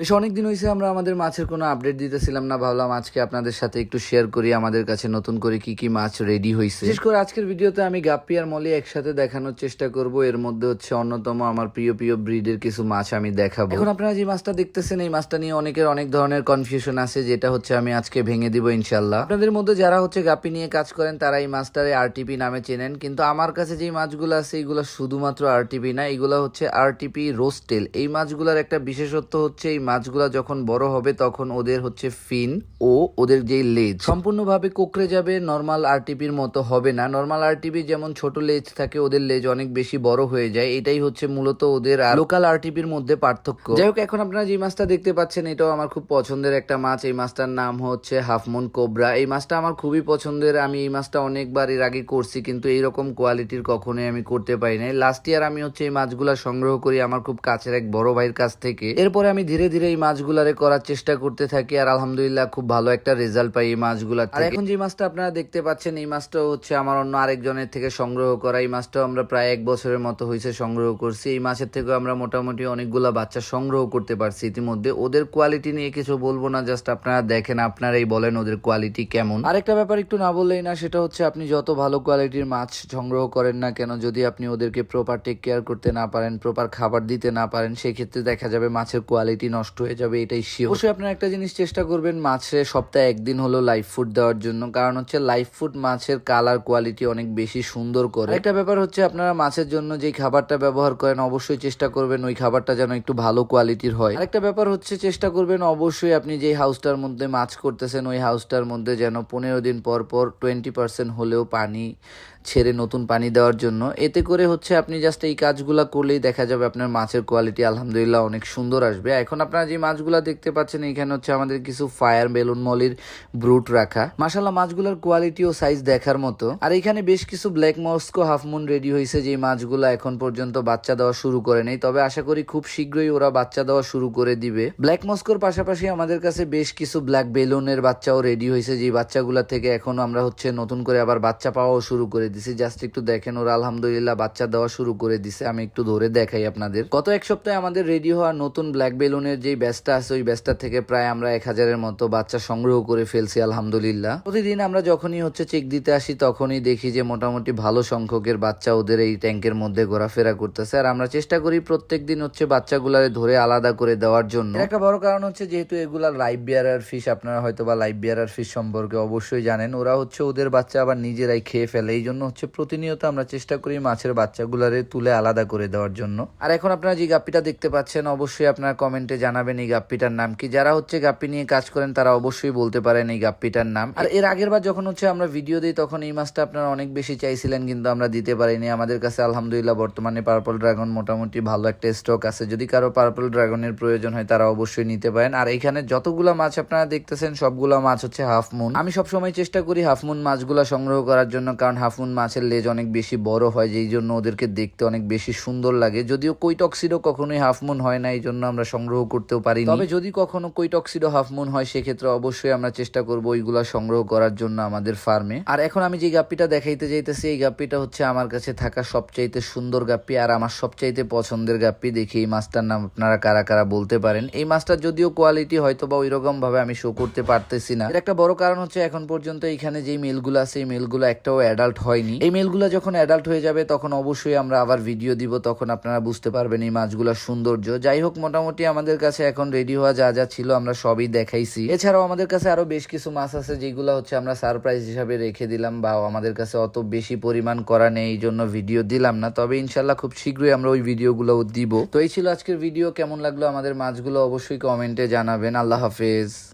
বেশ অনেকদিন হয়েছে আমরা আমাদের মাছের কোনো আপডেট দিতেছিলাম না ভাবলাম আজকে আপনাদের সাথে একটু শেয়ার করি আমাদের কাছে নতুন করে কি কি মাছ রেডি হয়েছে বিশেষ করে আজকের ভিডিওতে আমি গাপ্পি আর মলি একসাথে দেখানোর চেষ্টা করব এর মধ্যে হচ্ছে অন্যতম আমার প্রিয় প্রিয় ব্রিডের কিছু মাছ আমি দেখাবো। এখন আপনারা যে মাছটা দেখতেছেন এই মাছটা নিয়ে অনেকের অনেক ধরনের কনফিউশন আছে যেটা হচ্ছে আমি আজকে ভেঙে দিব ইনশাল্লাহ আপনাদের মধ্যে যারা হচ্ছে গাপ্পি নিয়ে কাজ করেন তারা এই মাছটারে আরটিপি নামে চেনেন কিন্তু আমার কাছে যে মাছগুলো আছে এগুলো শুধুমাত্র আরটিপি না এগুলো হচ্ছে আরটিপি রোস্টেল এই মাছগুলোর একটা বিশেষত্ব হচ্ছে এই মাছগুলো যখন বড় হবে, তখন ওদের হচ্ছে ফিন ও ওদের যেই লেজ। সম্পূর্ণভাবে কোকড়ে যাবে নর্মাল আরটিপির মতো হবে না। নর্মাল আরটিপি যেমন ছোট লেজ থাকে, ওদের লেজ অনেক বেশি বড় হয়ে যায়। এটাই হচ্ছে মূলত ওদের লোকাল আরটিপির মধ্যে পার্থক্য। যাই হোক এখন আপনারা যে মাছটা দেখতে পাচ্ছেন, এটাও আমার খুব পছন্দের একটা মাছ। এই মাছটার নাম হচ্ছে হাফমুন কোবরা এই মাছটা আমার খুবই পছন্দের। আমি এই মাছটা অনেকবার এর আগে করছি, কিন্তু এইরকম কোয়ালিটির কখনোই আমি করতে পারি নাই। লাস্ট ইয়ার আমি হচ্ছে এই মাছগুলা সংগ্রহ করি আমার খুব কাছের এক বড় ভাইয়ের কাছ থেকে। এরপরে আমি ধীরে ধীরে এই মাছগুলারে করার চেষ্টা করতে থাকি আর আলহামদুলিল্লাহ খুব ভালো একটা রেজাল্ট পাই এই মাছগুলা আর এখন যে মাছটা আপনারা দেখতে পাচ্ছেন এই মাছটা হচ্ছে আমার অন্য আরেকজনের থেকে সংগ্রহ করা। এই মাছটাও আমরা প্রায় এক বছরের মতো হয়েছে সংগ্রহ করছি। এই মাছের থেকেও আমরা মোটামুটি অনেকগুলা বাচ্চা সংগ্রহ করতে পারছি ইতিমধ্যে। ওদের কোয়ালিটি নিয়ে কিছু বলব না জাস্ট আপনারা দেখেন আপনারাই বলেন ওদের কোয়ালিটি কেমন। আরেকটা ব্যাপার একটু না বললেই না সেটা হচ্ছে আপনি যত ভালো কোয়ালিটির মাছ সংগ্রহ করেন না কেন যদি আপনি ওদেরকে প্রপার টেক কেয়ার করতে না পারেন প্রপার খাবার দিতে না পারেন সেক্ষেত্রে দেখা যাবে মাছের কোয়ালিটি নষ্ট হয়ে যাবে এটাই শিওর অবশ্যই আপনারা একটা জিনিস চেষ্টা করবেন মাছে সপ্তাহে একদিন হলো লাইফ ফুড দেওয়ার জন্য। কারণ হচ্ছে লাইভ ফুড মাছের কালার কোয়ালিটি অনেক বেশি সুন্দর করে। একটা ব্যাপার হচ্ছে আপনারা মাছের জন্য যে খাবারটা ব্যবহার করেন অবশ্যই চেষ্টা করবেন ওই খাবারটা যেন একটু ভালো কোয়ালিটির হয়। আরেকটা ব্যাপার হচ্ছে চেষ্টা করবেন অবশ্যই আপনি যে হাউসটার মধ্যে মাছ করতেছেন ওই হাউসটার মধ্যে যেন পনেরো দিন পর পর টোয়েন্টি পার্সেন্ট হলেও পানি ছেড়ে নতুন পানি দেওয়ার জন্য। এতে করে হচ্ছে আপনি জাস্ট এই কাজগুলা করলেই দেখা যাবে আপনার মাছের কোয়ালিটি আলহামদুলিল্লাহ অনেক সুন্দর আসবে। এখন আপনারা যে মাছগুলা দেখতে পাচ্ছেন, এখানে হচ্ছে আমাদের কিছু ফায়ার বেলুন মলির ব্রুট রাখা। মাসাল্লাহ মাছগুলোর কোয়ালিটি ও সাইজ দেখার মতো। আর এখানে বেশ কিছু black Moscow half moon ready হয়েছে যে মাছগুলো এখন পর্যন্ত বাচ্চা দেওয়া শুরু করে নেই। তবে আশা করি খুব শীঘ্রই ওরা বাচ্চা দেওয়া শুরু করে দিবে। ব্ল্যাক মস্কোর পাশাপাশি আমাদের কাছে বেশ কিছু ব্ল্যাক বেলুনের বাচ্চাও রেডি হয়েছে যে বাচ্চাগুলা থেকে এখন আমরা হচ্ছে নতুন করে আবার বাচ্চা পাওয়াও শুরু করে দিছি জাস্ট একটু দেখেন, ওরা আলহামদুলিল্লাহ বাচ্চা দেওয়া শুরু করে দিছে, আমি একটু ধরে দেখাই আপনাদের। গত এক সপ্তাহে আমাদের রেডি হওয়া নতুন ব্ল্যাক বেলুনের যেই ব্যাচটা আছে, ওই ব্যাচটা থেকে প্রায় আমরা এক হাজারের মতো বাচ্চা সংগ্রহ করে ফেলছি, আলহামদুলিল্লাহ। প্রতিদিন আমরা যখনই হচ্ছে চেক দিতে আসি, তখনই দেখি যে মোটামুটি ভালো সংখ্যকের বাচ্চা ওদের এই ট্যাঙ্কের মধ্যে ঘোরাফেরা করতেছে। আর আমরা চেষ্টা করি প্রত্যেক দিন হচ্ছে বাচ্চাগুলারে ধরে আলাদা করে দেওয়ার জন্য। একটা বড় কারণ হচ্ছে যেহেতু এগুলা লাইভ বিয়ারার ফিশ আপনারা হয়তো বা লাইভ বিয়ারার ফিশ সম্পর্কে অবশ্যই জানেন, ওরা হচ্ছে ওদের বাচ্চা আবার নিজেরাই খেয়ে ফেলে এই জন্য হচ্ছে প্রতিনিয়ত আমরা চেষ্টা করি মাছের বাচ্চাগুলারে তুলে আলাদা করে দেওয়ার জন্য। আর এখন আপনারা যে গাপ্পিটা দেখতে পাচ্ছেন, অবশ্যই আপনারা কমেন্টে জানাবেন এই গাপ্পিটার নাম কি। যারা হচ্ছে গাপ্পি নিয়ে কাজ করেন, তারা অবশ্যই বলতে পারেন এই গাপ্পিটার নাম। আর এর আগের বার যখন হচ্ছে আমরা ভিডিও দিই, তখন এই মাছটা আপনারা অনেক বেশি চাইছিলেন, কিন্তু আমরা দিতে পারিনি। আমাদের কাছে আলহামদুলিল্লাহ বর্তমানে পার্পল ড্রাগন মোটামুটি ভালো একটা স্টক আছে। যদি কারও পার্পল ড্রাগনের প্রয়োজন হয়, তারা অবশ্যই নিতে পারেন। আর এখানে যতগুলা মাছ আপনারা দেখতেছেন, সবগুলা মাছ হচ্ছে হাফ মুন আমি সবসময় চেষ্টা করি হাফ মুন মাছগুলা সংগ্রহ করার জন্য, কারণ হাফ মাছের লেজ অনেক বেশি বড় হয়, যেই জন্য ওদেরকে দেখতে অনেক বেশি সুন্দর লাগে। যদিও কৈটক্সিডো কখনোই হাফ মুন হয় না, এই জন্য আমরা সংগ্রহ করতেও পারি তবে যদি কখনো কৈটক্সিডো হাফ মুন হয়, সেক্ষেত্রে অবশ্যই আমরা চেষ্টা করব ওইগুলা সংগ্রহ করার জন্য আমাদের ফার্মে আর এখন আমি যে গাপ্পিটা দেখাইতে যাইতেছি, এই গাপ্পিটা হচ্ছে আমার কাছে থাকা সবচাইতে সুন্দর গাপ্পি আর আমার সবচাইতে পছন্দের গাপ্পি। দেখি এই মাছটার নাম আপনারা কারা কারা বলতে পারেন। এই মাছটার যদিও কোয়ালিটি হয়তো বা ওইরকম ভাবে আমি শো করতে পারতেছি না। এর একটা বড় কারণ হচ্ছে, এখন পর্যন্ত এখানে যে মেলগুলো আছে, এই মেলগুলো একটাও অ্যাডাল্ট হয়নি। এই মেলগুলো যখন অ্যাডাল্ট হয়ে যাবে, তখন অবশ্যই আমরা আবার ভিডিও দিব, তখন আপনারা বুঝতে পারবেন এই মাছগুলোর সৌন্দর্য। যাই হোক, মোটামুটি আমাদের কাছে এখন রেডি হওয়া যা যা ছিল আমরা সবই দেখাইছি। এছাড়াও আমাদের কাছে আরও বেশ কিছু মাছ আছে, যেগুলো হচ্ছে আমরা সারপ্রাইজ হিসাবে রেখে দিলাম, বা আমাদের কাছে অত বেশি পরিমাণ করা নেই, এই জন্য ভিডিও দিলাম না। তবে ইনশাল্লাহ খুব শীঘ্রই আমরা ওই ভিডিওগুলো দিব। তো এই ছিল আজকের ভিডিও কেমন লাগল আমাদের মাছগুলো অবশ্যই কমেন্টে জানাবেন। আল্লাহ হাফেজ।